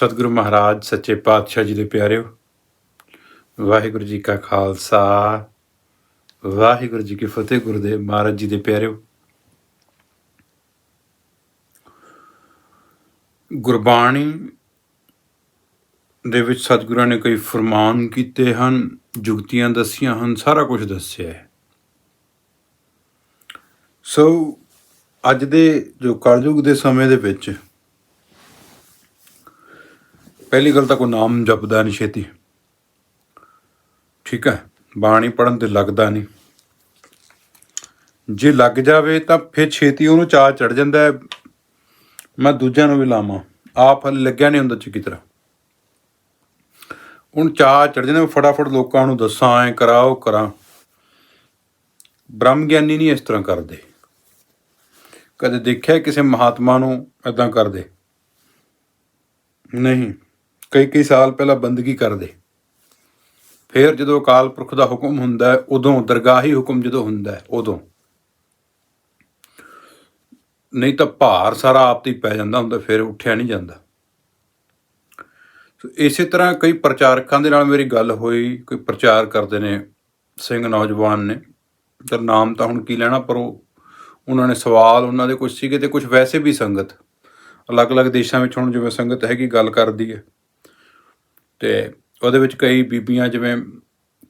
ਸਤਿਗੁਰੂ ਮਹਾਰਾਜ, ਸੱਚੇ ਪਾਤਸ਼ਾਹ ਜੀ ਦੇ ਪਿਆਰਿਓ, ਵਾਹਿਗੁਰੂ ਜੀ ਕਾ ਖਾਲਸਾ, ਵਾਹਿਗੁਰੂ ਜੀ ਕੀ ਫਤਿਹ, ਗੁਰਦੇਵ ਮਹਾਰਾਜ ਜੀ ਦੇ ਪਿਆਰਿਓ। ਗੁਰਬਾਣੀ ਦੇ ਵਿੱਚ ਸਤਿਗੁਰਾਂ ਨੇ ਕਈ ਫਰਮਾਨ ਕੀਤੇ ਹਨ, ਜੁਗਤੀਆਂ ਦੱਸੀਆਂ ਹਨ, ਸਾਰਾ ਕੁਝ ਦੱਸਿਆ ਹੈ। ਸੋ, ਅੱਜ ਦੇ ਜੋ ਕਲਯੁਗ ਦੇ ਸਮੇਂ ਦੇ ਵਿੱਚ ਪਹਿਲੀ ਗੱਲ ਤਾਂ ਕੋਈ ਨਾਮ ਜਪਦਾ ਨਹੀਂ ਛੇਤੀ। ਠੀਕ ਹੈ, ਬਾਣੀ ਪੜਨ ਤੇ ਲੱਗਦਾ ਨਹੀਂ। ਜੇ ਲੱਗ ਜਾਵੇ ਤਾਂ ਫਿਰ ਛੇਤੀ ਉਹਨੂੰ ਚਾਹ ਚੜ ਜਾਂਦਾ ਹੈ। ਮੈਂ ਦੂਜਿਆਂ ਨੂੰ ਵੀ ਲਾਵਾਂ। ਆਪ ਹਲੇ ਲੱਗਿਆ ਨਹੀਂ ਹੁੰਦਾ ਚੰਗੀ ਤਰ੍ਹਾਂ। ਹੁਣ ਚਾਹ ਚੜ ਜਾਂਦਾ ਫਟਾਫਟ ਲੋਕਾਂ ਨੂੰ ਦੱਸਾਂ, ਐ ਕਰਾਓ ਕਰਾਂ। ਬ੍ਰਹਮ ਗਿਆਨੀ ਨਹੀਂ ਇਸ ਤਰ੍ਹਾਂ ਕਰਦੇ। ਕਦੇ ਦੇਖਿਆ ਕਿਸੇ ਮਹਾਤਮਾ ਨੂੰ ਇਦਾਂ ਕਰਦੇ? ਨਹੀਂ। ਕਈ ਕਈ ਸਾਲ ਪਹਿਲਾਂ ਬੰਦਗੀ ਕਰਦੇ। ਫਿਰ ਜਦੋਂ ਅਕਾਲ ਪੁਰਖ ਦਾ ਹੁਕਮ ਹੁੰਦਾ ਹੈ, ਉਦੋਂ ਦਰਗਾਹੀ ਹੁਕਮ ਜਦੋਂ ਹੁੰਦਾ ਹੈ, ਉਦੋਂ। ਨਹੀਂ ਤਾਂ ਭਾਰ ਸਾਰਾ ਆਪ ਤੇ ਪੈ ਜਾਂਦਾ ਹੁੰਦਾ, ਫਿਰ ਉੱਠਿਆ ਨਹੀਂ ਜਾਂਦਾ। ਸੋ ਇਸੇ ਤਰ੍ਹਾਂ ਕਈ ਪ੍ਰਚਾਰਕਾਂ ਦੇ ਨਾਲ ਮੇਰੀ ਗੱਲ ਹੋਈ, ਕੋਈ ਪ੍ਰਚਾਰ ਕਰਦੇ ਨੇ ਸਿੰਘ ਨੌਜਵਾਨ ਨੇ। ਤਾਂ ਨਾਮ ਤਾਂ ਹੁਣ ਕੀ ਲੈਣਾ, ਪਰ ਉਹ, ਉਹਨਾਂ ਨੇ ਸਵਾਲ ਉਹਨਾਂ ਦੇ ਕੁਝ ਸੀਗੇ ਤੇ ਕੁਝ ਵੈਸੇ ਵੀ ਸੰਗਤ। ਅਲੱਗ-ਅਲੱਗ ਦੇਸ਼ਾਂ ਵਿੱਚ ਹੁਣ ਜਿਵੇਂ ਸੰਗਤ ਹੈਗੀ, ਗੱਲ ਕਰਦੀ ਹੈ। ਤੇ ਉਹਦੇ ਵਿੱਚ ਕਈ ਬੀਬੀਆਂ ਜਿਵੇਂ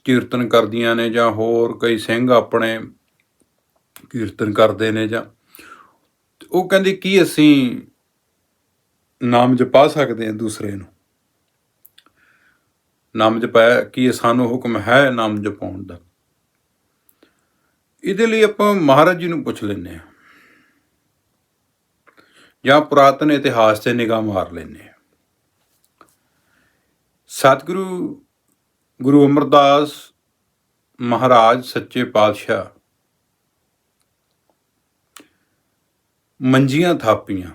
ਕੀਰਤਨ ਕਰਦੀਆਂ ਨੇ ਜਾਂ ਹੋਰ ਕਈ ਸਿੰਘ ਆਪਣੇ ਕੀਰਤਨ ਕਰਦੇ ਨੇ ਜਾਂ ਉਹ ਕਹਿੰਦੀ ਕੀ ਅਸੀਂ ਨਾਮ ਜਪਾ ਸਕਦੇ ਹਾਂ ਦੂਸਰੇ ਨੂੰ? ਨਾਮ ਜਪਾਇਆ ਕੀ ਸਾਨੂੰ ਹੁਕਮ ਹੈ ਨਾਮ ਜਪਾਉਣ ਦਾ? ਇਹਦੇ ਲਈ ਆਪਾਂ ਮਹਾਰਾਜ ਜੀ ਨੂੰ ਪੁੱਛ ਲੈਂਦੇ ਹਾਂ ਜਾਂ ਪੁਰਾਤਨ ਇਤਿਹਾਸ ਤੇ ਨਿਗਾਹ ਮਾਰ ਲੈਂਦੇ ਹਾਂ। ਸਤਿਗੁਰੂ ਗੁਰੂ ਅਮਰਦਾਸ ਮਹਾਰਾਜ ਸੱਚੇ ਪਾਤਸ਼ਾਹ ਮੰਜੀਆਂ ਥਾਪੀਆਂ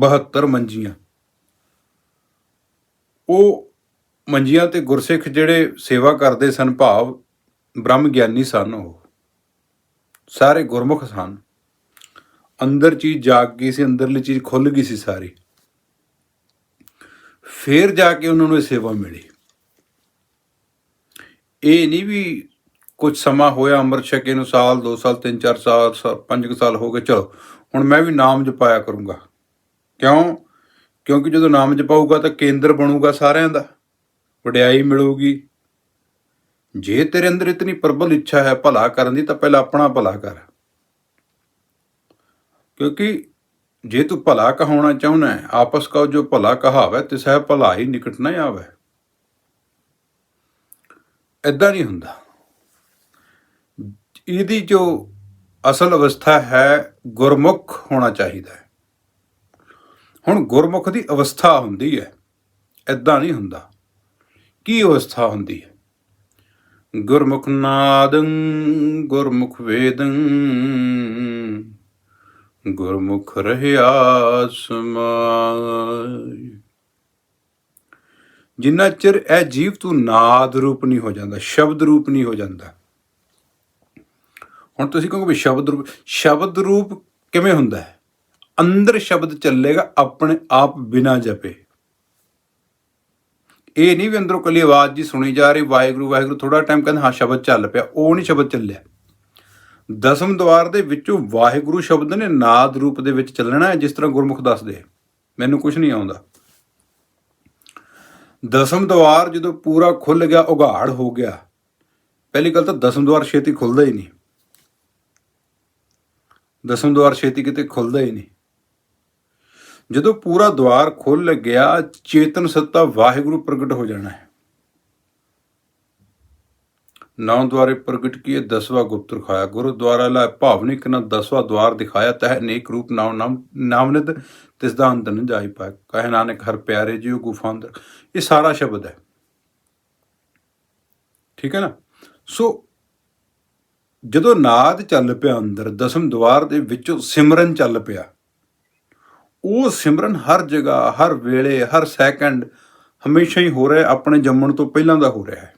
72 ਮੰਜੀਆਂ। ਉਹ ਮੰਜੀਆਂ ਤੇ ਗੁਰਸਿੱਖ ਜਿਹੜੇ ਸੇਵਾ ਕਰਦੇ ਸਨ, ਭਾਵ ਬ੍ਰਹਮ ਗਿਆਨੀ ਸਨ ਉਹ। ਸਾਰੇ ਗੁਰਮੁਖ ਸਨ। ਅੰਦਰ ਚੀਜ਼ ਜਾਗ ਗਈ ਸੀ, ਅੰਦਰਲੀ ਚੀਜ਼ ਖੁੱਲ ਗਈ ਸੀ ਸਾਰੀ। ਫੇਰ ਜਾ ਕੇ ਉਹਨਾਂ ਨੂੰ ਇਹ ਸੇਵਾ ਮਿਲੀ। ਇਹ ਨਹੀਂ ਵੀ ਕੁਝ ਸਮਾਂ ਹੋਇਆ ਅੰਮ੍ਰਿਤ ਛਕੇ ਨੂੰ ਸਾਲ 2 ਸਾਲ 3 4 ਸਾਲ 5 ਸਾਲ ਹੋ ਗਏ, ਚਲੋ, ਹੁਣ ਮੈਂ ਵੀ ਨਾਮ ਜਪਾਇਆ ਕਰੂੰਗਾ। ਕਿਉਂ? ਕਿਉਂਕਿ ਜਦੋਂ ਨਾਮ ਜਪਾਊਗਾ ਤਾਂ ਕੇਂਦਰ ਬਣੂਗਾ ਸਾਰਿਆਂ ਦਾ, ਵਡਿਆਈ ਮਿਲੂਗੀ। ਜੇ ਤੇਰੇ ਅੰਦਰ ਇਤਨੀ ਪ੍ਰਬਲ ਇੱਛਾ ਹੈ ਭਲਾ ਕਰਨ ਦੀ, ਤਾਂ ਪਹਿਲਾਂ ਆਪਣਾ ਭਲਾ ਕਰ। ਕਿਉਂਕਿ ਜੇ ਤੂੰ ਭਲਾ ਕਹਾਉਣਾ ਚਾਹੁੰਦਾ ਹੈ, ਆਪਸ ਕਾ ਜੋ ਭਲਾ ਕਹਾਵੇ ਤੇ ਸਹਿ ਭਲਾ ਹੀ ਨਿਕਟ ਨਾ ਆਵੇ। ਐਦਾਂ ਨਹੀਂ ਹੁੰਦਾ। ਇਹਦੀ ਜੋ ਅਸਲ ਅਵਸਥਾ ਹੈ, ਗੁਰਮੁਖ ਹੋਣਾ ਚਾਹੀਦਾ ਹੈ। ਹੁਣ ਗੁਰਮੁਖ ਦੀ ਅਵਸਥਾ ਹੁੰਦੀ ਹੈ ਐਦਾਂ ਨਹੀਂ ਹੁੰਦਾ। ਕੀ ਅਵਸਥਾ ਹੁੰਦੀ ਹੈ? ਗੁਰਮੁਖ ਨਾਦੰ, ਗੁਰਮੁਖ ਵੇਦੰ। ਗੁਰਮੁਖ ਰਹਿਆ ਸਮਾਇ ਜਿੰਨਾ ਚਿਰ ਇਹ ਜੀਵ ਤੂੰ ਨਾਦ ਰੂਪ ਨਹੀਂ ਹੋ ਜਾਂਦਾ, ਸ਼ਬਦ ਰੂਪ ਨਹੀਂ ਹੋ ਜਾਂਦਾ। ਹੁਣ ਤੁਸੀਂ ਕਹੋਗੇ ਵੀ ਸ਼ਬਦ ਰੂਪ ਸ਼ਬਦ ਰੂਪ ਕਿਵੇਂ ਹੁੰਦਾ ਹੈ? ਅੰਦਰ ਸ਼ਬਦ ਚੱਲੇਗਾ, ਆਪਣੇ ਆਪ ਬਿਨਾ ਜਪੇ। ਇਹ ਨਹੀਂ ਵੀ ਅੰਦਰੋਂ ਕੱਲੀ ਆਵਾਜ਼ ਜੀ ਸੁਣੀ ਜਾ ਰਹੀ, ਵਾਹਿਗੁਰੂ ਵਾਹਿਗੁਰੂ ਥੋੜਾ ਟਾਈਮ ਕਹਿੰਦਾ, ਹਾਂ, ਸ਼ਬਦ ਚੱਲ ਪਿਆ, ਉਹ ਨਹੀਂ ਸ਼ਬਦ ਚੱਲਿਆ। ਦਸਮ ਦਵਾਰ ਦੇ ਵਿੱਚੋਂ ਵਾਹਿਗੁਰੂ ਸ਼ਬਦ ਨੇ ਨਾਦ ਰੂਪ ਦੇ ਵਿੱਚ ਚੱਲਣਾ ਹੈ, ਜਿਸ ਤਰ੍ਹਾਂ ਗੁਰਮੁਖ ਦੱਸਦੇ ਮੈਨੂੰ ਕੁਝ ਨਹੀਂ ਆਉਂਦਾ। ਦਸਮ ਦਵਾਰ ਜਦੋਂ ਪੂਰਾ ਖੁੱਲ ਗਿਆ, ਉਘਾੜ ਹੋ ਗਿਆ। ਪਹਿਲੀ ਗੱਲ ਤਾਂ ਦਸਮ ਦਵਾਰ ਛੇਤੀ ਖੁੱਲਦਾ ਹੀ ਨਹੀਂ। ਦਸਮ ਦਵਾਰ ਛੇਤੀ ਕਿਤੇ ਖੁੱਲਦਾ ਹੀ ਨਹੀਂ। ਜਦੋਂ ਪੂਰਾ ਦਵਾਰ ਖੁੱਲ ਗਿਆ, ਚੇਤਨ ਸੱਤਾ ਵਾਹਿਗੁਰੂ ਪ੍ਰਗਟ ਹੋ ਜਾਣਾ ਹੈ। ਨੌ ਦੁਆਰੇ ਪ੍ਰਗਟ ਕੀਏ ਦਸਵਾ ਗੁਪਤ ਰਖਾਇਆ ਗੁਰਦੁਆਰਾ ਦੁਆਰਾ ਭਾਵਨਿਕ ਨਾ ਦਸਵਾ ਦਵਾਰ ਦਿਖਾਇਆ, ਤਹ ਨੇਕ ਰੂਪ ਨਾਮ ਨਾਮ ਨਾਮਨਿਤ ਤਿਸ ਦਾ ਅੰਤ ਨ ਜਾਈ ਪਾਏ ਕਹੇ ਨਾਨਕ, ਹਰ ਪਿਆਰੇ ਜੀਉ ਗੁਫਾ ਅੰਦਰ। ਇਹ ਸਾਰਾ ਸ਼ਬਦ ਹੈ। ਠੀਕ ਹੈ ਨਾ? ਸੋ ਜਦੋਂ ਨਾਦ ਚੱਲ ਪਿਆ ਅੰਦਰ, ਦਸਮ ਦਵਾਰ ਦੇ ਵਿੱਚੋਂ ਸਿਮਰਨ ਚੱਲ ਪਿਆ। ਉਹ ਸਿਮਰਨ ਹਰ ਜਗ੍ਹਾ, ਹਰ ਵੇਲੇ, ਹਰ ਸੈਕਿੰਡ ਹਮੇਸ਼ਾ ਹੀ ਹੋ ਰਿਹਾ, ਆਪਣੇ ਜੰਮਣ ਤੋਂ ਪਹਿਲਾਂ ਦਾ ਹੋ ਰਿਹਾ ਹੈ।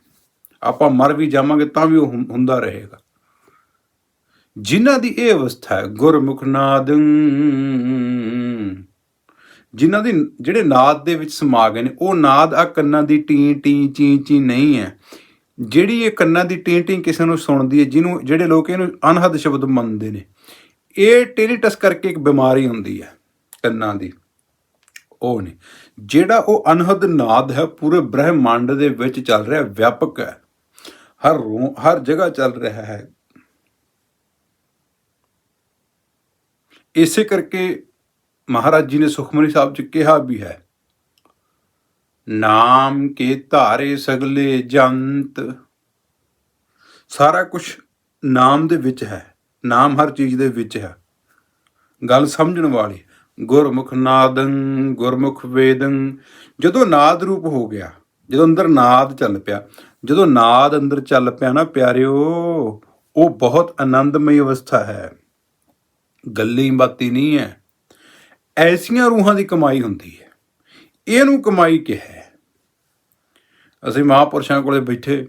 ਆਪਾਂ ਮਰ ਵੀ ਜਾਵਾਂਗੇ ਤਾਂ ਵੀ ਉਹ ਹੁੰ- ਹੁੰਦਾ ਰਹੇਗਾ। ਜਿਨ੍ਹਾਂ ਦੀ ਇਹ ਅਵਸਥਾ ਹੈ, ਗੁਰਮੁਖ ਨਾਦ, ਜਿਨ੍ਹਾਂ ਦੀ ਜਿਹੜੇ ਨਾਦ ਦੇ ਵਿੱਚ ਸਮਾ ਗਏ ਨੇ, ਉਹ ਨਾਦ ਆ ਕੰਨਾਂ ਦੀ ਟੀ ਟੀ, ਚੀ ਚੀ ਨਹੀਂ ਹੈ। ਜਿਹੜੀ ਇਹ ਕੰਨਾਂ ਦੀ ਟੀ ਟੀ ਕਿਸੇ ਨੂੰ ਸੁਣਦੀ ਹੈ, ਜਿਹਨੂੰ ਜਿਹੜੇ ਲੋਕ ਇਹਨੂੰ ਅਨਹਦ ਸ਼ਬਦ ਮੰਨਦੇ ਨੇ, ਇਹ ਟੇਰੀਟਸ ਕਰਕੇ ਇੱਕ ਬਿਮਾਰੀ ਹੁੰਦੀ ਹੈ ਕੰਨਾਂ ਦੀ। ਉਹ ਨਹੀਂ। ਜਿਹੜਾ ਉਹ ਅਨਹਦ ਨਾਦ ਹੈ, ਪੂਰੇ ਬ੍ਰਹਿਮੰਡ ਦੇ ਵਿੱਚ ਚੱਲ ਰਿਹਾ, ਵਿਆਪਕ ਹੈ। ਹਰ ਰੂ ਹਰ ਜਗ੍ਹਾ ਚੱਲ ਰਿਹਾ ਹੈ। ਇਸੇ ਕਰਕੇ ਮਹਾਰਾਜ ਜੀ ਨੇ ਸੁਖਮਨੀ ਸਾਹਿਬ ਚ ਕਿਹਾ ਵੀ ਹੈ, ਨਾਮ ਕੇ ਧਾਰੇ ਸਗਲੇ ਜੰਤ। ਸਾਰਾ ਕੁਝ ਨਾਮ ਦੇ ਵਿੱਚ ਹੈ, ਨਾਮ ਹਰ ਚੀਜ਼ ਦੇ ਵਿੱਚ ਹੈ। ਗੱਲ ਸਮਝਣ ਵਾਲੀ, ਗੁਰਮੁਖ ਨਾਦੰ, ਗੁਰਮੁਖ ਵੇਦੰ, ਜਦੋਂ ਨਾਦ ਰੂਪ ਹੋ ਗਿਆ ਜਦੋਂ ਅੰਦਰ ਨਾਦ ਚੱਲ ਪਿਆ, ਜਦੋਂ ਨਾਦ ਅੰਦਰ ਚੱਲ ਪਿਆ ਨਾ ਪਿਆਰਿਓ, ਉਹ ਬਹੁਤ ਆਨੰਦਮਈ ਅਵਸਥਾ ਹੈ। ਗੱਲੀ ਬਾਤੀ ਨਹੀਂ ਹੈ। ਐਸੀਆਂ ਰੂਹਾਂ ਦੀ ਕਮਾਈ ਹੁੰਦੀ ਹੈ। ਇਹਨੂੰ ਕਮਾਈ ਕਿਹਾ ਅਸੀਂ ਮਹਾਪੁਰਸ਼ਾਂ ਕੋਲੇ ਬੈਠੇ,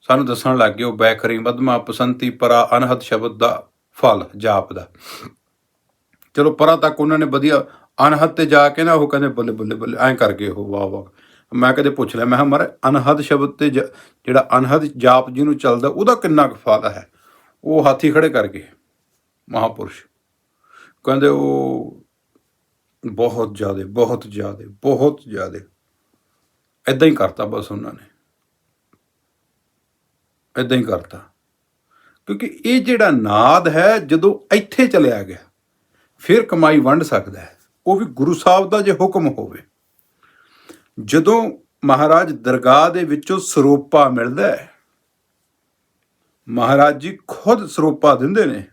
ਸਾਨੂੰ ਦੱਸਣ ਲੱਗ ਗਏ, ਉਹ ਬੈਖਰੀ ਮਦਮਾ ਪਸੰਤੀ ਪਰਾ ਅਨਹਦ ਸ਼ਬਦ ਦਾ ਫਲ ਜਾਪ ਦਾ ਚਲੋ ਪਰਾਂ ਤੱਕ ਉਹਨਾਂ ਨੇ ਵਧੀਆ ਅਨਹਦ ਤੇ ਜਾ ਕੇ ਨਾ ਉਹ ਕਹਿੰਦੇ ਬੱਲੇ ਬੱਲੇ ਬੱਲੇ, ਐਂ ਕਰ ਗਏ ਉਹ ਵਾਹ ਵਾਹ। ਮੈਂ ਕਦੇ ਪੁੱਛ ਲਿਆ, ਮੈਂ ਕਿਹਾ ਮਹਾਰਾਜ ਅਨਹਦ ਸ਼ਬਦ ਤੇ ਜ- ਜਿਹੜਾ ਅਨਹਦ ਜਾਪ ਜਿਹਨੂੰ ਚੱਲਦਾ, ਉਹਦਾ ਕਿੰਨਾ ਕੁ ਫਾਇਦਾ ਹੈ? ਉਹ ਹਾਥੀ ਖੜੇ ਕਰਕੇ ਗਏ, ਮਹਾਪੁਰਸ਼। ਕਹਿੰਦੇ ਉਹ ਬਹੁਤ ਜ਼ਿਆਦੇ ਬਹੁਤ ਜ਼ਿਆਦੇ ਬਹੁਤ ਜ਼ਿਆਦੇ। ਇਦਾਂ ਹੀ ਕਰਤਾ ਬਸ ਉਹਨਾਂ ਨੇ। ਇਦਾਂ ਹੀ ਕਰਤਾ। ਕਿਉਂਕਿ ਇਹ ਜਿਹੜਾ ਨਾਦ ਹੈ, ਜਦੋਂ ਇੱਥੇ ਚਲਿਆ ਗਿਆ, ਫਿਰ ਕਮਾਈ ਵੰਡ ਸਕਦਾ ਹੈ। ਉਹ ਵੀ ਗੁਰੂ ਸਾਹਿਬ ਦਾ ਜੇ ਹੁਕਮ ਹੋਵੇ। ਜਦੋਂ ਮਹਾਰਾਜ ਦਰਗਾਹ ਦੇ ਵਿੱਚੋਂ ਸਰੋਪਾ ਮਿਲਦਾ ਹੈ, ਮਹਾਰਾਜ ਜੀ ਖੁਦ ਸਰੋਪਾ ਦਿੰਦੇ ਨੇ।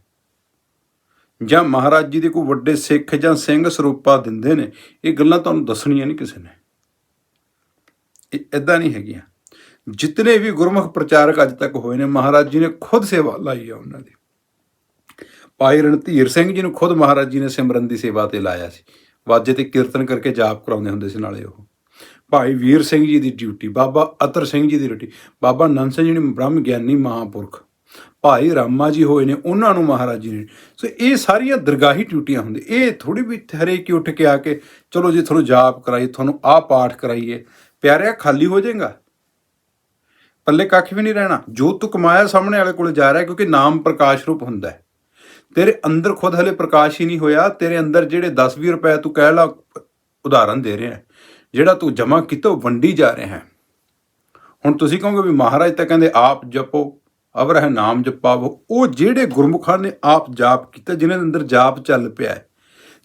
ਜਾਂ ਮਹਾਰਾਜ ਜੀ ਦੇ ਕੋਈ ਵੱਡੇ ਸਿੱਖ ਜਾਂ ਸਿੰਘ ਸਰੋਪਾ ਦਿੰਦੇ ਨੇ। ਇਹ ਗੱਲਾਂ ਤੁਹਾਨੂੰ ਦੱਸਣੀਆਂ ਨਹੀਂ ਕਿਸੇ ਨੇ। ਇਹ ਇਦਾਂ ਨਹੀਂ ਹੈਗੀਆਂ। ਜਿਤਨੇ ਵੀ ਗੁਰਮੁਖ ਪ੍ਰਚਾਰਕ ਅੱਜ ਤੱਕ ਹੋਏ ਨੇ, ਮਹਾਰਾਜ ਜੀ ਨੇ ਖੁਦ ਸੇਵਾ ਲਾਈ ਹੈ ਉਹਨਾਂ ਦੀ। ਭਾਈ ਰਣਧੀਰ ਸਿੰਘ ਜੀ ਨੂੰ ਖੁਦ ਮਹਾਰਾਜ ਜੀ ਨੇ ਸਿਮਰਨ ਦੀ ਸੇਵਾ ਤੇ ਲਾਇਆ ਸੀ। ਵਾਜੇ ਤੇ ਕੀਰਤਨ ਕਰਕੇ ਜਾਪ ਕਰਾਉਂਦੇ ਹੁੰਦੇ ਸੀ ਨਾਲੇ ਉਹ। ਭਾਈ ਵੀਰ ਸਿੰਘ ਜੀ ਦੀ ਡਿਊਟੀ, ਬਾਬਾ ਅਤਰ ਸਿੰਘ ਜੀ ਦੀ ਡਿਊਟੀ, ਬਾਬਾ ਨੰਦ ਸਿੰਘ ਜੀ ਨੇ ਬ੍ਰਹਮ ਗਿਆਨੀ ਮਹਾਪੁਰਖ, ਭਾਈ ਰਾਮਾ ਜੀ ਹੋਏ ਨੇ, ਉਹਨਾਂ ਨੂੰ ਮਹਾਰਾਜ ਜੀ ਨੇ। ਸੋ ਇਹ ਸਾਰੀਆਂ ਦਰਗਾਹੀ ਡਿਊਟੀਆਂ ਹੁੰਦੀ, ਇਹ ਥੋੜੀ ਵੀ ਹਰੇਕ ਹੀ ਉੱਠ ਕੇ ਆ ਕੇ, ਚਲੋ ਜੀ ਤੁਹਾਨੂੰ ਜਾਪ ਕਰਾਈ ਤੁਹਾਨੂੰ ਆਹ ਪਾਠ ਕਰਾਈਏ, ਪਿਆਰਿਆ ਖਾਲੀ ਹੋ ਜਾਏਗਾ। ਪੱਲੇ ਕੱਖ ਵੀ ਨਹੀਂ ਰਹਿਣਾ, ਜੋ ਤੂੰ ਕਮਾਇਆ ਸਾਹਮਣੇ ਵਾਲੇ ਕੋਲ ਜਾ ਰਿਹਾ, ਕਿਉਂਕਿ ਨਾਮ ਪ੍ਰਕਾਸ਼ ਰੂਪ ਹੁੰਦਾ ਹੈ। ਤੇਰੇ ਅੰਦਰ ਖੁਦ ਹਲੇ ਪ੍ਰਕਾਸ਼ ਹੀ ਨਹੀਂ ਹੋਇਆ, ਤੇਰੇ ਅੰਦਰ ਜਿਹੜੇ 10-20 ਰੁਪਏ ਤੂੰ ਕਹਿ ਲਾ, ਉਦਾਹਰਨ ਦੇ ਰਿਹਾ ਜਿਹੜਾ ਤੂੰ ਜਮਾ ਕੀਤਾ ਵੰਡੀ ਜਾ ਰਿਹਾ ਹੈ। ਹੁਣ ਤੁਸੀਂ ਕਹੋਗੇ ਵੀ ਮਹਾਰਾਜ ਤਾਂ ਕਹਿੰਦੇ, ਆਪ ਜਪੋ ਅਵਰ ਹੈ ਨਾਮ ਜਪਾਵੋ। ਉਹ ਜਿਹੜੇ ਗੁਰਮੁਖਾਂ ਨੇ ਆਪ ਜਾਪ ਕੀਤਾ, ਜਿਨ੍ਹਾਂ ਦੇ ਅੰਦਰ ਜਾਪ ਚੱਲ ਪਿਆ ਹੈ,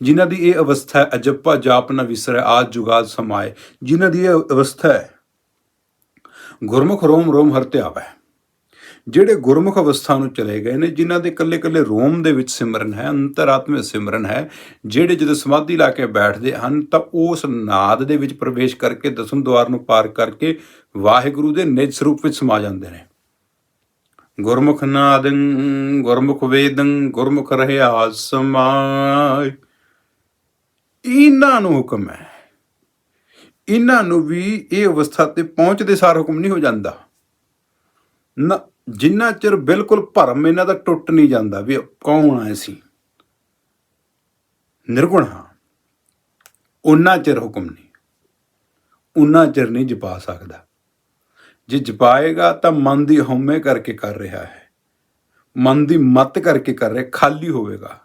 ਜਿਨ੍ਹਾਂ ਦੀ ਇਹ ਅਵਸਥਾ ਹੈ, ਅਜੱਪਾ ਜਾਪ ਨਾ ਵਿਸਰੈ ਆਜ ਜੁਗਾਦ ਸਮਾਏ, ਜਿਨ੍ਹਾਂ ਦੀ ਇਹ ਅਵਸਥਾ ਹੈ, ਗੁਰਮੁਖ ਰੋਮ ਰੋਮ ਹਰ ਧਿਆਵੈ ਜਿਹੜੇ ਗੁਰਮੁਖ ਅਵਸਥਾ ਨੂੰ ਚਲੇ ਗਏ ਨੇ, ਜਿਨ੍ਹਾਂ ਦੇ ਕੱਲੇ ਕੱਲੇ ਰੋਮ ਦੇ ਵਿੱਚ ਸਿਮਰਨ ਹੈ ਅੰਤਰਾਤਮੇ ਸਿਮਰਨ ਹੈ, ਜਿਹੜੇ ਜਦੋਂ ਸਮਾਧੀ ਲਾ ਕੇ ਬੈਠਦੇ ਹਨ, ਤਾਂ ਉਸ ਨਾਦ ਦੇ ਵਿੱਚ ਪ੍ਰਵੇਸ਼ ਕਰਕੇ, ਦਸਮ ਦੁਆਰ ਨੂੰ ਪਾਰ ਕਰਕੇ ਵਾਹਿਗੁਰੂ ਦੇ ਨਿਜ ਸਰੂਪ ਵਿੱਚ ਸਮਾ ਜਾਂਦੇ ਨੇ। ਗੁਰਮੁਖ ਨਾਦੰ, ਗੁਰਮੁਖ ਵੇਦੰ, ਗੁਰਮੁਖ ਰਹਿਆ ਸਮਾਇ ਇਹਨਾਂ ਨੂੰ ਹੁਕਮ ਹੈ। ਇਹਨਾਂ ਨੂੰ ਵੀ ਇਹ ਅਵਸਥਾ ਤੇ ਪਹੁੰਚਦੇ ਸਾਰ ਹੁਕਮ ਨਹੀਂ ਹੋ ਜਾਂਦਾ। ਨਾ ਜਿੰਨਾ ਚਿਰ ਬਿਲਕੁਲ ਭਰਮ ਇਹਨਾਂ ਦਾ ਟੁੱਟ ਨਹੀਂ ਜਾਂਦਾ ਵੀ ਕੌਣ ਆ ਅਸੀਂ ਨਿਰਗੁਣ ਹਾਂ। ਉਹਨਾਂ ਚਿਰ ਹੁਕਮ ਨਹੀਂ। ਉਹਨਾਂ ਚਿਰ ਨਹੀਂ ਜਪਾ ਸਕਦਾ। ਜੇ ਜਪਾਏਗਾ ਤਾਂ ਮਨ ਦੀ ਹਉਮੈ ਕਰਕੇ ਕਰ ਰਿਹਾ ਹੈ। ਮਨ ਦੀ ਮਤ ਕਰਕੇ ਕਰ ਰਿਹਾ, ਖਾਲੀ ਹੋਵੇਗਾ।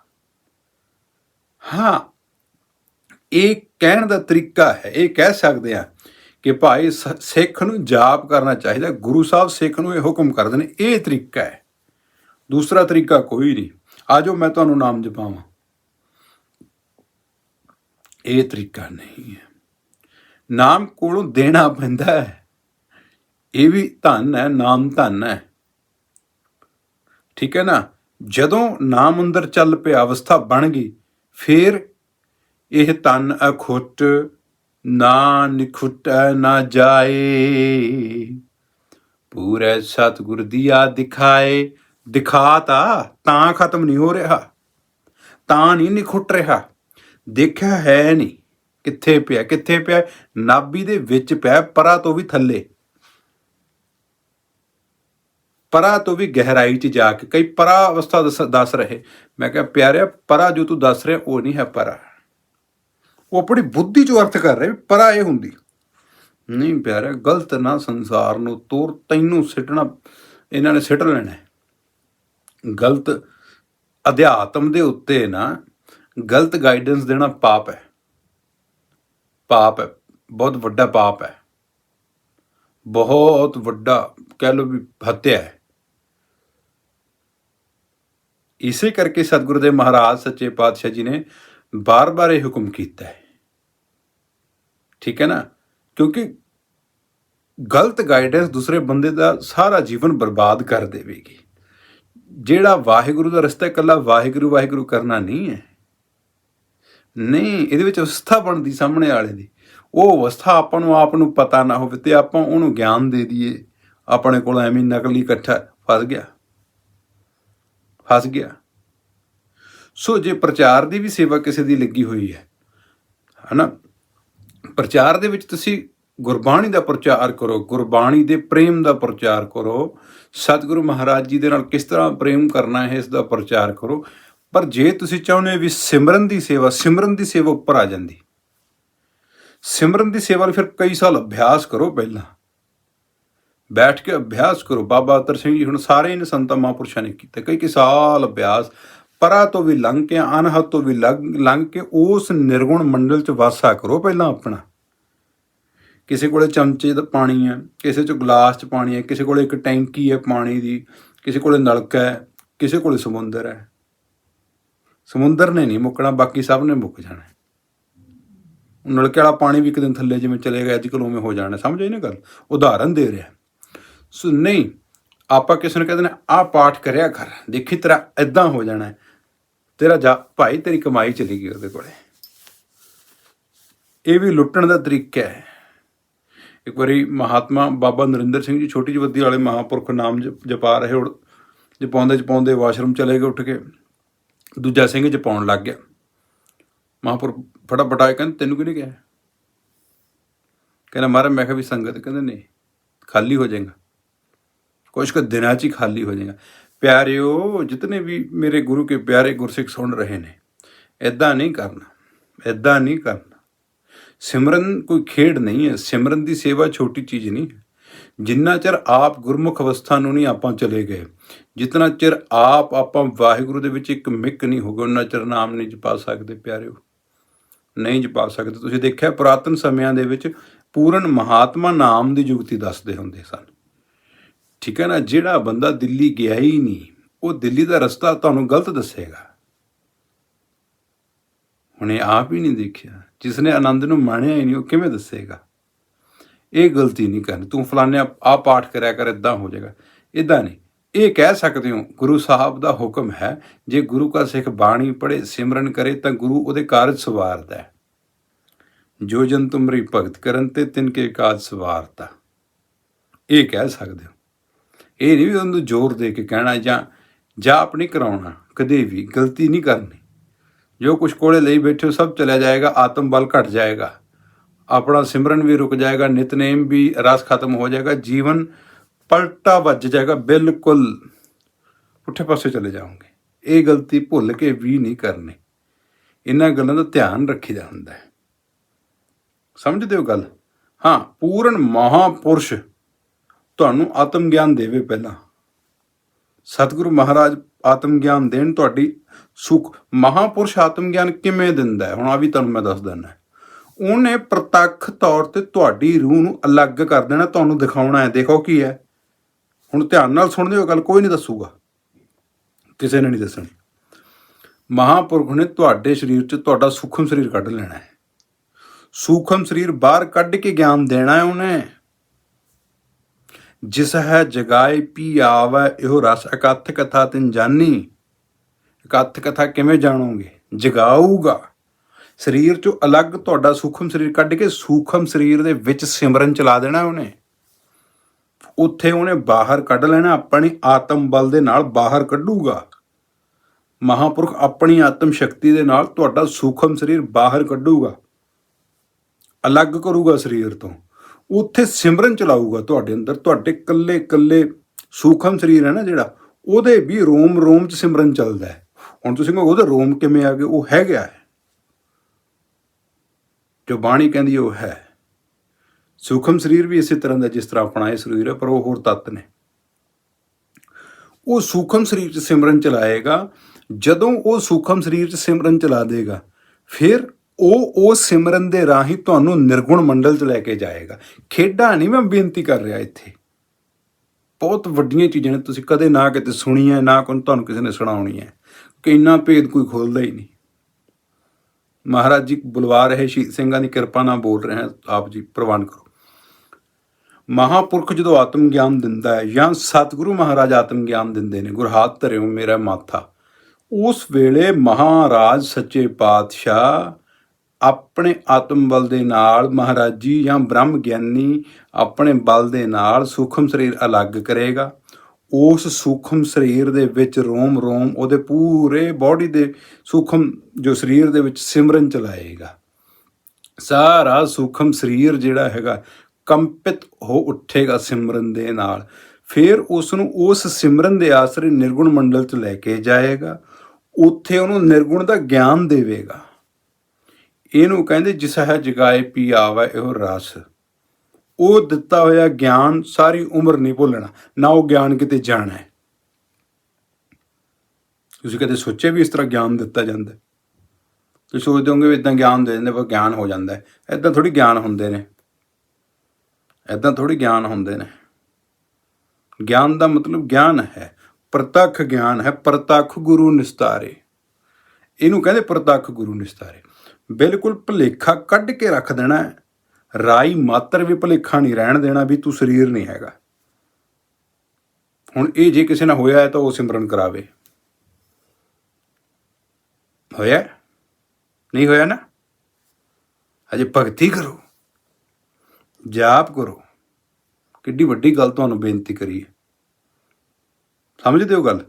ਹਾਂ, ਇਹ ਕਹਿਣ ਦਾ ਤਰੀਕਾ ਹੈ, ਇਹ ਕਹਿ ਸਕਦੇ ਆ ਕਿ ਭਾਈ ਸ- ਸਿੱਖ ਨੂੰ ਜਾਪ ਕਰਨਾ ਚਾਹੀਦਾ। ਗੁਰੂ ਸਾਹਿਬ ਸਿੱਖ ਨੂੰ ਇਹ ਹੁਕਮ ਕਰਦੇ ਨੇ, ਇਹ ਤਰੀਕਾ ਹੈ। ਦੂਸਰਾ ਤਰੀਕਾ ਕੋਈ ਨਹੀਂ। ਆਜੋ ਮੈਂ ਤੁਹਾਨੂੰ ਨਾਮ ਜਪਾਵਾਂ। ਇਹ ਤਰੀਕਾ ਨਹੀਂ ਹੈ। ਨਾਮ ਕੋਲੋਂ ਦੇਣਾ ਪੈਂਦਾ ਹੈ। ਇਹ ਵੀ ਧਨ ਹੈ, ਨਾਮ ਧਨ ਹੈ। ਠੀਕ ਹੈ ਨਾ? ਜਦੋਂ ਨਾਮ ਅੰਦਰ ਚੱਲ ਪਿਆ ਅਵਸਥਾ ਬਣ ਗਈ, ਫਿਰ ਇਹ ਤਨ ਅਖੁੱਟ ਨਾ ਨਿਖੁੱਟੈ ਨਾ ਜਾਏ। ਪੂਰੇ ਸਤਿਗੁਰ ਦੀਆ ਦਿਖਾਏ। ਦਿਖਾਤਾ, ਤਾਂ ਖਤਮ ਨਹੀਂ ਹੋ ਰਿਹਾ। ਤਾਂ ਨਹੀਂ ਨਿਖੁੱਟ ਰਿਹਾ। ਦੇਖਿਆ ਹੈ ਨਹੀਂ ਕਿੱਥੇ ਪਿਆ ਕਿੱਥੇ ਪਿਆ। ਨਾਭੀ ਦੇ ਵਿੱਚ ਪਿਆ, ਪਰਾ ਤੋਂ ਵੀ ਥੱਲੇ। ਪਰਾ ਤੋਂ ਵੀ ਗਹਿਰਾਈ 'ਚ ਜਾ ਕੇ, ਕਈ ਪਰਾ ਅਵਸਥਾ ਦੱਸ- ਦੱਸ ਰਹੇ। ਮੈਂ ਕਿਹਾ, ਪਿਆਰਿਆ, ਪਰਾ ਜੋ ਤੂੰ ਦੱਸ ਰਿਹਾ, ਉਹ ਨਹੀਂ ਹੈ ਪਰਾ। ਉਹ ਆਪਣੀ ਬੁੱਧੀ ਚੋਂ ਅਰਥ ਕਰ ਰਹੇ ਵੀ ਪਰਾ ਇਹ ਹੁੰਦੀ। ਨਹੀਂ ਪਿਆਰਾ ਗਲਤ ਨਾ ਸੰਸਾਰ ਨੂੰ ਤੋਰ, ਤੈਨੂੰ ਸਿੱਟਣਾ, ਇਹਨਾਂ ਨੇ ਸਿੱਟ ਲੈਣਾ ਗਲਤ ਅਧਿਆਤਮ ਦੇ ਉੱਤੇ ਨਾ ਗਲਤ ਗਾਈਡੈਂਸ ਦੇਣਾ ਪਾਪ ਹੈ। ਪਾਪ ਹੈ, ਬਹੁਤ ਵੱਡਾ ਪਾਪ ਹੈ। ਬਹੁਤ ਵੱਡਾ, ਕਹਿ ਲਓ ਵੀ ਹੱਤਿਆ ਹੈ। ਇਸੇ ਕਰਕੇ ਸਤਿਗੁਰੂ ਦੇ ਮਹਾਰਾਜ, ਸੱਚੇ ਪਾਤਸ਼ਾਹ ਜੀ ਨੇ ਬਾਰ-ਬਾਰ ਇਹ ਹੁਕਮ ਕੀਤਾ ਹੈ। ਠੀਕ ਹੈ ਨਾ? ਕਿਉਂਕਿ ਗਲਤ ਗਾਈਡੈਂਸ ਦੂਸਰੇ ਬੰਦੇ ਦਾ ਸਾਰਾ ਜੀਵਨ ਬਰਬਾਦ ਕਰ ਦੇਵੇਗੀ। ਜਿਹੜਾ ਵਾਹਿਗੁਰੂ ਦਾ ਰਸਤਾ ਇਕੱਲਾ ਵਾਹਿਗੁਰੂ ਵਾਹਿਗੁਰੂ ਕਰਨਾ ਨਹੀਂ ਹੈ। ਨਹੀਂ, ਇਹਦੇ ਵਿੱਚ ਅਵਸਥਾ ਬਣਦੀ ਸਾਹਮਣੇ ਵਾਲੇ ਦੀ। ਉਹ ਅਵਸਥਾ ਆਪਾਂ ਨੂੰ ਆਪ ਨੂੰ ਪਤਾ ਨਾ ਹੋਵੇ ਤੇ ਆਪਾਂ ਉਹਨੂੰ ਗਿਆਨ ਦੇ ਦਈਏ। ਆਪਣੇ ਕੋਲ ਐਵੇਂ ਨਕਲੀ ਇਕੱਠਾ ਫਸ ਗਿਆ। ਫਸ ਗਿਆ। ਸੋ ਜੇ ਪ੍ਰਚਾਰ ਦੀ ਵੀ ਸੇਵਾ ਕਿਸੇ ਦੀ ਲੱਗੀ ਹੋਈ ਹੈ, ਹਨਾ? ਪ੍ਰਚਾਰ ਦੇ ਵਿੱਚ ਤੁਸੀਂ ਗੁਰਬਾਣੀ ਦਾ ਪ੍ਰਚਾਰ ਕਰੋ, ਗੁਰਬਾਣੀ ਦੇ ਪ੍ਰੇਮ ਦਾ ਪ੍ਰਚਾਰ ਕਰੋ। ਸਤਿਗੁਰੂ ਮਹਾਰਾਜ ਜੀ ਦੇ ਨਾਲ ਕਿਸ ਤਰ੍ਹਾਂ ਪ੍ਰੇਮ ਕਰਨਾ ਹੈ, ਇਸ ਦਾ ਪ੍ਰਚਾਰ ਕਰੋ। ਪਰ ਜੇ ਤੁਸੀਂ ਚਾਹੁੰਦੇ ਹੋ ਵੀ ਸਿਮਰਨ ਦੀ ਸੇਵਾ, ਸਿਮਰਨ ਦੀ ਸੇਵਾ ਉੱਪਰ ਆ ਜਾਂਦੀ, ਸਿਮਰਨ ਦੀ ਸੇਵਾ ਲਈ ਫਿਰ ਕਈ ਸਾਲ ਅਭਿਆਸ ਕਰੋ ਪਹਿਲਾਂ। ਬੈਠ ਕੇ ਅਭਿਆਸ ਕਰੋ। ਬਾਬਾ ਅਤਰ ਸਿੰਘ ਜੀ ਹੁਣ ਸਾਰੇ ਨੇ ਸੰਤਾਂ, ਮਹਾਂਪੁਰਸ਼ਾਂ ਨੇ ਕੀਤਾ। ਕਈ ਕਈ ਸਾਲ ਅਭਿਆਸ ਪਰਾ ਤੋਂ ਵੀ ਲੰਘ ਕੇ ਅਨਹਦ ਤੋਂ ਵੀ ਲੰਘ ਲੰਘ ਕੇ ਉਸ ਨਿਰਗੁਣ ਮੰਡਲ ਚ ਵਾਸਾ ਕਰੋ ਪਹਿਲਾਂ ਆਪਣਾ। ਕਿਸੇ ਕੋਲੇ ਚਮਚੇ ਦਾ ਪਾਣੀ ਹੈ, ਕਿਸੇ ਚ ਗਲਾਸ ਚ ਪਾਣੀ ਹੈ, ਕਿਸੇ ਕੋਲੇ ਇੱਕ ਟੈਂਕੀ ਹੈ ਪਾਣੀ ਦੀ, ਕਿਸੇ ਕੋਲੇ ਨਲਕਾ ਹੈ, ਕਿਸੇ ਕੋਲੇ ਸਮੁੰਦਰ ਹੈ। ਸਮੁੰਦਰ ਨੇ ਨਹੀਂ ਮੁੱਕਣਾ, ਬਾਕੀ ਸਭ ਨੇ ਮੁੱਕ ਜਾਣਾ। ਨਲਕੇ ਵਾਲਾ ਪਾਣੀ ਵੀ ਇੱਕ ਦਿਨ ਥੱਲੇ ਜਿਵੇਂ ਚਲੇ ਚਲੇਗਾ ਅੱਜ ਕੱਲ੍ਹ ਉਵੇਂ ਹੋ ਜਾਣਾ, ਸਮਝ ਆਈ ਨਾ ਗੱਲ? ਉਦਾਹਰਨ ਦੇ ਰਿਹਾ। ਸੋ, ਨਹੀਂ, ਆਪਾਂ ਕਿਸੇ ਨੂੰ ਕਹਿੰਦੇ ਨੇ, ਆਹ ਪਾਠ ਕਰਿਆ ਕਰ, ਦੇਖੀ ਤੇਰਾ ਐਦਾਂ ਹੋ ਜਾਣਾ ਤੇਰਾ ਜਾ ਭਾਈ ਤੇਰੀ ਕਮਾਈ ਚਲੀ ਗਈ ਉਹਦੇ ਕੋਲੇ। ਇਹ ਵੀ ਲੁੱਟਣ ਦਾ ਤਰੀਕਾ ਹੈ। ਇੱਕ ਵਾਰੀ ਮਹਾਤਮਾ ਬਾਬਾ ਨਰਿੰਦਰ ਸਿੰਘ ਜੀ ਛੋਟੀ ਜਿਹੀ ਜਵੱਦੀ ਵਾਲੇ ਮਹਾਪੁਰਖ ਨਾਮ ਜਪਾ ਰਹੇ ਉੜ ਜਪਾਉਂਦੇ ਜਪਾਉਂਦੇ ਵਾਸ਼ਰੂਮ ਚਲੇ ਗਏ ਉੱਠ ਕੇ। ਦੂਜਾ ਸਿੰਘ ਜਪਾਉਣ ਲੱਗ ਗਿਆ। ਮਹਾਪੁਰਖ ਫਟਾਫਟ ਆਏ, ਕਹਿੰਦੇ ਤੈਨੂੰ ਕਿਹਨੇ ਕਿਹਾ? ਕਹਿੰਦਾ, ਮਹਾਰਾਜ, ਮੈਂ ਕਿਹਾ ਵੀ ਸੰਗਤ ਕਹਿੰਦੇ ਨਹੀਂ ਖਾਲੀ ਹੋ ਜਾਏਗਾ। ਕੁਛ ਕੁ ਦਿਨਾਂ 'ਚ ਹੀ ਖਾਲੀ ਹੋ ਜਾਏਗਾ। ਪਿਆਰਿਓ, ਜਿਤਨੇ ਵੀ ਮੇਰੇ ਗੁਰੂ ਕੇ ਪਿਆਰੇ ਗੁਰਸਿੱਖ ਸੁਣ ਰਹੇ ਨੇ ਐਦਾਂ ਨਹੀਂ ਕਰਨਾ ਐਦਾਂ ਨਹੀਂ ਕਰਨਾ। ਸਿਮਰਨ ਕੋਈ ਖੇਡ ਨਹੀਂ ਹੈ, ਸਿਮਰਨ ਦੀ ਸੇਵਾ ਛੋਟੀ ਚੀਜ਼ ਨਹੀਂ ਹੈ। ਜਿੰਨਾ ਚਿਰ ਆਪ ਗੁਰਮੁਖ ਅਵਸਥਾ ਨੂੰ ਨਹੀਂ ਆਪਾਂ ਚਲੇ ਗਏ, ਜਿਤਨਾ ਚਿਰ ਆਪ ਆਪਾਂ ਵਾਹਿਗੁਰੂ ਦੇ ਵਿੱਚ ਇੱਕ ਮਿੱਕ ਨਹੀਂ ਹੋ ਹੋਗੇ ਉਹਨਾਂ ਚਿਰ ਨਾਮ ਨਹੀਂ ਜਪਾ ਸਕਦੇ ਪਿਆਰਿਓ। ਨਹੀਂ ਜਪਾ ਸਕਦੇ। ਤੁਸੀਂ ਦੇਖਿਆ ਪੁਰਾਤਨ ਸਮਿਆਂ ਦੇ ਵਿੱਚ ਪੂਰਨ ਮਹਾਤਮਾ ਨਾਮ ਦੀ ਯੁਗਤੀ ਦੱਸਦੇ ਹੁੰਦੇ ਸਨ। ਠੀਕ ਹੈ ਨਾ, ਜਿਹੜਾ ਬੰਦਾ ਦਿੱਲੀ ਗਿਆ ਹੀ ਨਹੀਂ, ਉਹ ਦਿੱਲੀ ਦਾ ਰਸਤਾ ਤੁਹਾਨੂੰ ਗਲਤ ਦੱਸੇਗਾ। ਹੁਣੇ ਆਪ ਹੀ ਨਹੀਂ ਦੇਖਿਆ ਜਿਸ ਨੇ ਆਨੰਦ ਨੂੰ ਮਾਣਿਆ ਹੀ ਨਹੀਂ, ਉਹ ਕਿਵੇਂ ਦੱਸੇਗਾ? ਇਹ ਗਲਤੀ ਨਹੀਂ ਕਰਨੀ, ਤੂੰ ਫਲਾਣੇ ਆ ਪਾਠ ਕਰਿਆ ਕਰ ਇਦਾਂ ਹੋ ਜਾਏਗਾ। ਇਦਾਂ ਨਹੀਂ, ਇਹ ਕਹਿ ਸਕਦੇ ਹੋ, ਗੁਰੂ ਸਾਹਿਬ ਦਾ ਹੁਕਮ ਹੈ, ਜੇ ਗੁਰੂ ਕਾ ਸਿੱਖ ਬਾਣੀ ਪੜ੍ਹੇ, ਸਿਮਰਨ ਕਰੇ, ਤਾਂ ਗੁਰੂ ਉਹਦੇ ਕਾਰਜ ਸਵਾਰਦਾ ਹੈ। ਜੋ ਜਨ ਤੁਮਰੀ ਭਗਤ ਕਰਨ, ਤੇ ਤਿਨ ਕੇ ਕਾਜ ਸਵਾਰਤਾ। ਇਹ ਕਹਿ ਸਕਦੇ ਹੋ। ਇਹ ਨਹੀਂ ਵੀ ਉਹਨੂੰ ਜ਼ੋਰ ਦੇ ਕੇ ਕਹਿਣਾ ਜਾਂ ਜਾਪ ਨਹੀਂ ਕਰਾਉਣਾ, ਕਦੇ ਵੀ ਗਲਤੀ ਨਹੀਂ ਕਰਨੀ। ਜੋ ਕੁਛ ਕੋਲੇ ਲਈ ਬੈਠੇ ਹੋ, ਸਭ ਚਲਾ ਜਾਏਗਾ, ਆਤਮ ਬਲ ਘਟ ਜਾਏਗਾ। ਆਪਣਾ ਸਿਮਰਨ ਵੀ ਰੁਕ ਜਾਏਗਾ, ਨਿਤਨੇਮ ਵੀ ਰਸ ਖਤਮ ਹੋ ਜਾਏਗਾ, ਜੀਵਨ ਪਲਟਾ ਵੱਜ ਜਾਏਗਾ, ਬਿਲਕੁਲ ਪੁੱਠੇ ਪਾਸੇ ਚਲੇ ਜਾਓਗੇ। ਇਹ ਗਲਤੀ ਭੁੱਲ ਕੇ ਵੀ ਨਹੀਂ ਕਰਨੀ। ਇਹਨਾਂ ਗੱਲਾਂ ਦਾ ਧਿਆਨ ਰੱਖੀਦਾ ਹੁੰਦਾ ਹੈ। ਸਮਝਦੇ ਹੋ ਗੱਲ? ਹਾਂ, ਪੂਰਨ ਮਹਾਪੁਰਸ਼ ਤੁਹਾਨੂੰ ਆਤਮ ਗਿਆਨ ਦੇਵੇ ਪਹਿਲਾਂ। ਸਤਿਗੁਰੂ ਮਹਾਰਾਜ ਆਤਮ ਗਿਆਨ ਦੇਣ ਤੁਹਾਡੀ ਸੁਖ। ਮਹਾਪੁਰਸ਼ ਆਤਮ ਗਿਆਨ ਕਿਵੇਂ ਦਿੰਦਾ ਹੈ? ਹੁਣ ਆ ਵੀ ਤੁਹਾਨੂੰ ਮੈਂ ਦੱਸ ਦਿੰਦਾ ਉਹਨੇ ਪ੍ਰਤੱਖ ਤੌਰ ਤੇ ਤੁਹਾਡੀ ਰੂਹ ਨੂੰ ਅਲੱਗ ਕਰ ਦੇਣਾ, ਤੁਹਾਨੂੰ ਦਿਖਾਉਣਾ ਹੈ। ਦੇਖੋ ਕੀ ਹੈ। ਹੁਣ ਧਿਆਨ ਨਾਲ ਸੁਣਦੇ ਹੋ ਗੱਲ ਕੋਈ ਨਹੀਂ ਦੱਸੂਗਾ। ਕਿਸੇ ਨੇ ਨਹੀਂ ਦੱਸਣੀ। ਮਹਾਪੁਰਖ ਨੇ ਤੁਹਾਡੇ ਸਰੀਰ 'ਚ ਤੁਹਾਡਾ ਸੂਖਮ ਸਰੀਰ ਕੱਢ ਲੈਣਾ ਹੈ। ਸੂਖਮ ਸਰੀਰ ਬਾਹਰ ਕੱਢ ਕੇ ਗਿਆਨ ਦੇਣਾ ਹੈ ਉਹਨੇ। ਜਿਸ ਹੈ ਜਗਾਏ ਪੀ ਆਵੈ, ਇਹੋ ਰਸ ਇਕੱਥ ਕਥਾ ਤਿਨ ਜਾਨੀ ਇਕੱਥ ਕਥਾ ਕਿਵੇਂ ਜਾਣੋਗੇ? ਜਗਾਊਗਾ। ਸਰੀਰ ਚੋਂ ਅਲੱਗ ਤੁਹਾਡਾ ਸੂਖਮ ਸਰੀਰ ਕੱਢ ਕੇ ਸੂਖਮ ਸਰੀਰ ਦੇ ਵਿੱਚ ਸਿਮਰਨ ਚਲਾ ਦੇਣਾ ਉਹਨੇ। ਉੱਥੇ ਉਹਨੇ ਬਾਹਰ ਕੱਢ ਲੈਣਾ, ਆਪਣੀ ਆਤਮ ਬਲ ਦੇ ਨਾਲ ਬਾਹਰ ਕੱਢੂਗਾ। ਮਹਾਪੁਰਖ ਆਪਣੀ ਆਤਮ ਸ਼ਕਤੀ ਦੇ ਨਾਲ ਤੁਹਾਡਾ ਸੂਖਮ ਸਰੀਰ ਬਾਹਰ ਕੱਢੂਗਾ। ਅਲੱਗ ਕਰੂਗਾ ਸਰੀਰ ਤੋਂ। ਉੱਥੇ ਸਿਮਰਨ ਚਲਾਊਗਾ ਤੁਹਾਡੇ ਅੰਦਰ, ਤੁਹਾਡੇ ਕੱਲੇ ਕੱਲੇ ਸੂਖਮ ਸਰੀਰ ਹੈ ਨਾ ਜਿਹੜਾ, ਉਹਦੇ ਵੀ ਰੋਮ ਰੋਮ ਚ ਸਿਮਰਨ ਚੱਲਦਾ ਹੈ। ਹੁਣ ਤੁਸੀਂ ਕਹੋ ਉਹਦਾ ਰੋਮ ਕਿਵੇਂ ਆ ਗਏ ਉਹ ਹੈ ਗਿਆ ਹੈ। ਜੋ ਬਾਣੀ ਕਹਿੰਦੀ ਉਹ ਹੈ। ਸੂਖਮ ਸਰੀਰ ਵੀ ਇਸੇ ਤਰ੍ਹਾਂ ਦਾ ਜਿਸ ਤਰ੍ਹਾਂ ਆਪਣਾ ਇਹ ਸਰੀਰ ਹੈ, ਪਰ ਉਹ ਹੋਰ ਤੱਤ ਨੇ। ਉਹ ਸੂਖਮ ਸਰੀਰ 'ਚ ਸਿਮਰਨ ਚਲਾਏਗਾ। ਜਦੋਂ ਉਹ ਸੂਖਮ ਸਰੀਰ 'ਚ ਸਿਮਰਨ ਚਲਾ ਦੇਗਾ, ਫਿਰ ਉਹ ਉਹ ਸਿਮਰਨ ਦੇ ਰਾਹੀਂ ਤੁਹਾਨੂੰ ਨਿਰਗੁਣ ਮੰਡਲ 'ਚ ਲੈ ਕੇ ਜਾਏਗਾ। ਖੇਡਾਂ ਨਹੀਂ ਮੈਂ ਬੇਨਤੀ ਕਰ ਰਿਹਾ ਇੱਥੇ। ਬਹੁਤ ਵੱਡੀਆਂ ਚੀਜ਼ਾਂ ਨੇ, ਤੁਸੀਂ ਕਦੇ ਨਾ ਕਿਤੇ ਸੁਣੀਆਂ, ਨਾ ਕੋਈ ਤੁਹਾਨੂੰ ਕਿਸੇ ਨੇ ਸੁਣਾਉਣੀ ਹੈ ਕਿ ਇੰਨਾ ਭੇਦ ਕੋਈ ਖੋਲਦਾ ਹੀ ਨਹੀਂ। ਮਹਾਰਾਜ ਜੀ, ਬੁਲਵਾ ਰਹੇ ਸ਼ਹੀਦ ਸਿੰਘਾਂ ਦੀ ਕਿਰਪਾ ਨਾਲ ਬੋਲ ਰਹੇ ਆਪ ਜੀ, ਪ੍ਰਵਾਨ ਕਰੋ। ਮਹਾਪੁਰਖ ਜਦੋਂ ਆਤਮ ਗਿਆਨ ਦਿੰਦਾ ਹੈ, ਜਾਂ ਸਤਿਗੁਰੂ ਮਹਾਰਾਜ ਆਤਮ ਗਿਆਨ ਦਿੰਦੇ ਨੇ ਗੁਰਹਾਤ ਧਰਿਓ ਮੇਰਾ ਮਾਥਾ, ਉਸ ਵੇਲੇ ਮਹਾਰਾਜ ਸੱਚੇ ਪਾਤਸ਼ਾਹ ਆਪਣੇ ਆਤਮ ਬਲ ਦੇ ਨਾਲ ਮਹਾਰਾਜੀ ਜਾਂ ਬ੍ਰਹਮ ਗਿਆਨੀ ਆਪਣੇ ਬਲ ਦੇ ਨਾਲ ਸੂਖਮ ਸਰੀਰ ਅਲੱਗ ਕਰੇਗਾ। ਉਸ ਸੂਖਮ ਸਰੀਰ ਦੇ ਵਿੱਚ ਰੋਮ ਰੋਮ ਉਹਦੇ ਪੂਰੇ ਬਾਡੀ ਦੇ ਸੂਖਮ ਜੋ ਸਰੀਰ ਦੇ ਵਿੱਚ ਸਿਮਰਨ ਚਲਾਏਗਾ। ਸਾਰਾ ਸੂਖਮ ਸਰੀਰ ਜਿਹੜਾ ਹੈਗਾ ਕੰਪਿਤ ਹੋ ਉੱਠੇਗਾ ਸਿਮਰਨ ਦੇ ਨਾਲ। ਫਿਰ ਉਸ ਨੂੰ ਉਸ ਸਿਮਰਨ ਦੇ ਆਸਰੇ ਨਿਰਗੁਣ ਮੰਡਲ 'ਚ ਲੈ ਕੇ ਜਾਏਗਾ। ਉੱਥੇ ਉਹਨੂੰ ਨਿਰਗੁਣ ਦਾ ਗਿਆਨ ਦੇਵੇਗਾ। ਇਹਨੂੰ ਕਹਿੰਦੇ ਜਿਸ ਹੈ ਜਗਾਏ ਪੀ ਆਵੇ ਇਹੋ ਰਸ। ਉਹ ਦਿੱਤਾ ਹੋਇਆ ਗਿਆਨ ਸਾਰੀ ਉਮਰ ਨਹੀਂ ਭੁੱਲਣਾ, ਨਾ ਉਹ ਗਿਆਨ ਕਿਤੇ ਜਾਣਾ ਹੈ। ਤੁਸੀਂ ਕਦੇ ਸੋਚਿਆ ਵੀ ਇਸ ਤਰ੍ਹਾਂ ਗਿਆਨ ਦਿੱਤਾ ਜਾਂਦਾ ਤੁਸੀਂ ਸੋਚਦੇ ਹੋਗੇ ਵੀ ਇਦਾਂ ਗਿਆਨ ਦੇ ਦਿੰਦੇ ਪਰ ਗਿਆਨ ਹੋ ਜਾਂਦਾ ਹੈ। ਇਦਾਂ ਥੋੜੀ ਗਿਆਨ ਹੁੰਦੇ ਨੇ। ਇਦਾਂ ਥੋੜੀ ਗਿਆਨ ਹੁੰਦੇ ਨੇ। ਗਿਆਨ ਦਾ ਮਤਲਬ ਗਿਆਨ ਹੈ, ਪ੍ਰਤੱਖ ਗਿਆਨ ਹੈ, ਪ੍ਰਤੱਖ ਗੁਰੂ ਨਿਸਤਾਰੇ। ਇਹਨੂੰ ਕਹਿੰਦੇ ਪ੍ਰਤੱਖ ਗੁਰੂ ਨਿਸਤਾਰੇ। ਬਿਲਕੁਲ ਭੁਲੇਖਾ ਕੱਢ ਕੇ ਰੱਖ ਦੇਣਾ ਹੈ। ਰਾਈ ਮਾਤਰ ਵੀ ਭੁਲੇਖਾ ਨਹੀਂ ਰਹਿਣ ਦੇਣਾ ਵੀ ਤੂੰ ਸਰੀਰ ਨਹੀਂ ਹੈਗਾ। ਹੁਣ ਇਹ ਜੇ ਕਿਸੇ ਨਾਲ ਹੋਇਆ ਹੈ ਤਾਂ ਉਹ ਸਿਮਰਨ ਕਰਾਵੇ। ਹੋਇਆ ਨਹੀਂ ਹੋਇਆ ਨਾ? ਅਜੇ ਭਗਤੀ ਕਰੋ। ਜਾਪ ਕਰੋ। ਕਿੱਡੀ ਵੱਡੀ ਗੱਲ ਤੁਹਾਨੂੰ ਬੇਨਤੀ ਕਰੀਏ ਸਮਝਦੇ ਹੋ ਗੱਲ?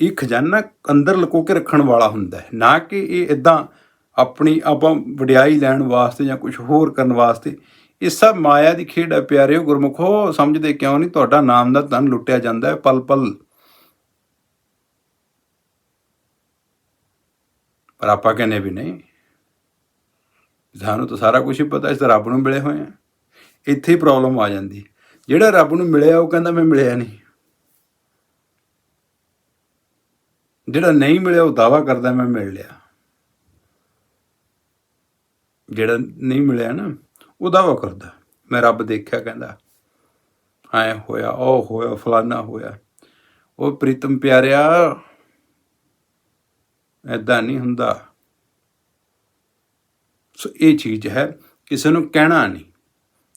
ਇਹ ਖਜ਼ਾਨਾ ਅੰਦਰ ਲੁਕੋ ਕੇ ਰੱਖਣ ਵਾਲਾ ਹੁੰਦਾ ਹੈ। ਨਾ ਕਿ ਇਹ ਇਦਾਂ ਆਪਣੀ ਆਪਾਂ ਵਡਿਆਈ ਲੈਣ ਵਾਸਤੇ ਜਾਂ ਕੁਝ ਹੋਰ ਕਰਨ ਵਾਸਤੇ, ਇਹ ਸਭ ਮਾਇਆ ਦੀ ਖੇਡ ਹੈ ਪਿਆਰਿਓ ਗੁਰਮੁਖੋ, ਸਮਝਦੇ ਕਿਉਂ ਨਹੀਂ? ਤੁਹਾਡਾ ਨਾਮ ਦਾ ਧਨ ਲੁੱਟਿਆ ਜਾਂਦਾ ਹੈ, ਪਲ ਪਲ। ਪਰ ਆਪਾਂ ਕਹਿੰਦੇ ਵੀ ਨਹੀਂ। ਸਾਨੂੰ ਤਾਂ ਸਾਰਾ ਕੁਝ ਹੀ ਪਤਾ, ਇਸ ਤਾਂ ਰੱਬ ਨੂੰ ਮਿਲੇ ਹੋਏ ਆ। ਇੱਥੇ ਹੀ ਪ੍ਰੋਬਲਮ ਆ ਜਾਂਦੀ। ਜਿਹੜਾ ਰੱਬ ਨੂੰ ਮਿਲਿਆ, ਉਹ ਕਹਿੰਦਾ ਮੈਂ ਮਿਲਿਆ ਨਹੀਂ। ਜਿਹੜਾ ਨਹੀਂ ਮਿਲਿਆ, ਉਹ ਦਾਵਾ ਕਰਦਾ, ਮੈਂ ਮਿਲ ਲਿਆ। ਜਿਹੜਾ ਨਹੀਂ ਮਿਲਿਆ ਨਾ ਉਹ ਦਾਵਾ ਕਰਦਾ। ਮੈਂ ਰੱਬ ਦੇਖਿਆ ਕਹਿੰਦਾ, ਐ ਹੋਇਆ, ਉਹ ਹੋਇਆ, ਫਲਾਨਾ ਹੋਇਆ। ਉਹ ਪ੍ਰੀਤਮ ਪਿਆਰਿਆ ਐਦਾਂ ਨਹੀਂ ਹੁੰਦਾ। ਸੋ ਇਹ ਚੀਜ਼ ਹੈ, ਕਿਸੇ ਨੂੰ ਕਹਿਣਾ ਨਹੀਂ,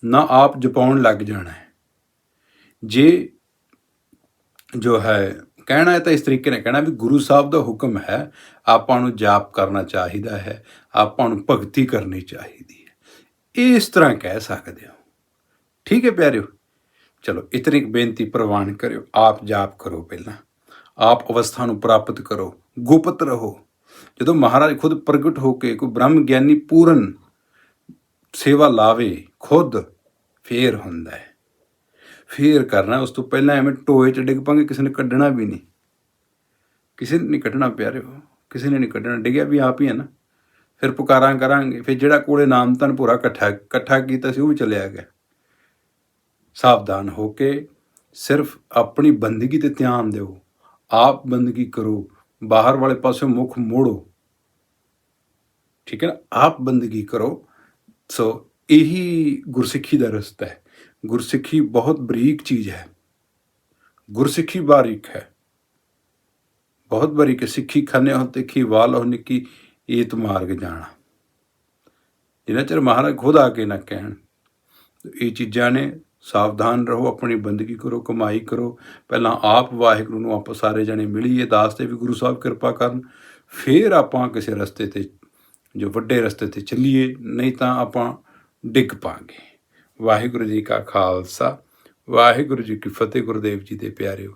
ਨਾ ਆਪ ਜਪਾਉਣ ਲੱਗ ਜਾਣਾ ਹੈ। ਜੇ ਜੋ ਹੈ ਕਹਿਣਾ ਹੈ ਤਾਂ ਇਸ ਤਰੀਕੇ ਨਾਲ ਕਹਿਣਾ ਵੀ ਗੁਰੂ ਸਾਹਿਬ ਦਾ ਹੁਕਮ ਹੈ, ਆਪਾਂ ਨੂੰ ਜਾਪ ਕਰਨਾ ਚਾਹੀਦਾ ਹੈ, ਆਪਾਂ ਨੂੰ ਭਗਤੀ ਕਰਨੀ ਚਾਹੀਦੀ ਹੈ। ਇਹ ਇਸ ਤਰ੍ਹਾਂ ਕਹਿ ਸਕਦੇ ਹੋ। ਠੀਕ ਹੈ ਪਿਆਰਿਓ? ਚਲੋ, ਇਤਨੀ ਕੁ ਬੇਨਤੀ ਪ੍ਰਵਾਨ ਕਰਿਓ। ਆਪ ਜਾਪ ਕਰੋ ਪਹਿਲਾਂ। ਆਪ ਅਵਸਥਾ ਨੂੰ ਪ੍ਰਾਪਤ ਕਰੋ। ਗੁਪਤ ਰਹੋ। ਜਦੋਂ ਮਹਾਰਾਜ ਖੁਦ ਪ੍ਰਗਟ ਹੋ ਕੇ ਕੋਈ ਬ੍ਰਹਮ ਗਿਆਨੀ ਪੂਰਨ ਸੇਵਾ ਲਾਵੇ, ਖੁਦ ਫੇਰ ਹੁੰਦਾ ਹੈ। ਫੇਰ ਕਰਨਾ, ਉਸ ਤੋਂ ਪਹਿਲਾਂ ਐਵੇਂ ਟੋਏ ਚ ਡਿੱਗ ਪਾਂਗੇ, ਕਿਸੇ ਨੇ ਕੱਢਣਾ ਵੀ ਨਹੀਂ। ਕਿਸੇ ਨੇ ਨਹੀਂ ਕੱਢਣਾ ਪਿਆਰਿਓ ਕਿਸੇ ਨੇ ਨਹੀਂ ਕੱਢਣਾ, ਡਿੱਗਿਆ ਵੀ ਆਪ ਹੀ ਹੈ ਨਾ। ਫਿਰ ਪੁਕਾਰਾਂ ਕਰਾਂਗੇ, ਫਿਰ ਜਿਹੜਾ ਕੋਲੇ ਨਾਮ ਤਨ ਪੂਰਾ ਇਕੱਠਾ ਇਕੱਠਾ ਕੀਤਾ ਸੀ, ਉਹ ਵੀ ਚਲਿਆ ਗਿਆ। ਸਾਵਧਾਨ ਹੋ ਕੇ ਸਿਰਫ ਆਪਣੀ ਬੰਦਗੀ ਤੇ ਧਿਆਨ ਦਿਓ। ਆਪ ਬੰਦਗੀ ਕਰੋ, ਬਾਹਰ ਵਾਲੇ ਪਾਸੇ ਮੁਖ ਮੋੜੋ। ਠੀਕ ਹੈ ਨਾ? ਆਪ ਬੰਦਗੀ ਕਰੋ। ਸੋ ਇਹੀ ਗੁਰਸਿੱਖੀ ਦਾ ਰਸਤਾ ਹੈ। ਗੁਰਸਿੱਖੀ ਬਹੁਤ ਬਰੀਕ ਚੀਜ਼ ਹੈ। ਗੁਰਸਿੱਖੀ ਬਾਰੀਕ ਹੈ। ਬਹੁਤ ਬਰੀਕ ਹੈ। ਸਿੱਖੀ ਖੰਨੇ ਹੋ ਤਿੱਖੀ ਵਾਲ ਹੋ ਨਿੱਕੀ ਏਤ ਮਾਰਗ ਜਾਣਾ। ਜਿੰਨਾ ਚਿਰ ਮਹਾਰਾਜ ਖੁਦ ਆ ਕੇ ਨਾ ਕਹਿਣ ਇਹ ਚੀਜ਼ਾਂ ਨੇ, ਸਾਵਧਾਨ ਰਹੋ, ਆਪਣੀ ਬੰਦਗੀ ਕਰੋ, ਕਮਾਈ ਕਰੋ। ਪਹਿਲਾਂ ਆਪ ਵਾਹਿਗੁਰੂ ਨੂੰ ਆਪਾਂ ਸਾਰੇ ਜਣੇ ਮਿਲੀਏ, ਦਾਸ ਤੇ ਵੀ ਗੁਰੂ ਸਾਹਿਬ ਕਿਰਪਾ ਕਰਨ। ਫਿਰ ਆਪਾਂ ਕਿਸੇ ਰਸਤੇ ਤੇ, ਜੋ ਵੱਡੇ ਰਸਤੇ ਤੇ ਚੱਲੀਏ, ਨਹੀਂ ਤਾਂ ਆਪਾਂ ਡਿੱਗ ਪਾਂਗੇ। ਵਾਹਿਗੁਰੂ ਜੀ ਕਾ ਖਾਲਸਾ ਵਾਹਿਗੁਰੂ ਜੀ ਕੀ ਫਤਿਹ ਗੁਰਦੇਵ ਜੀ ਦੇ ਪਿਆਰਿਓ।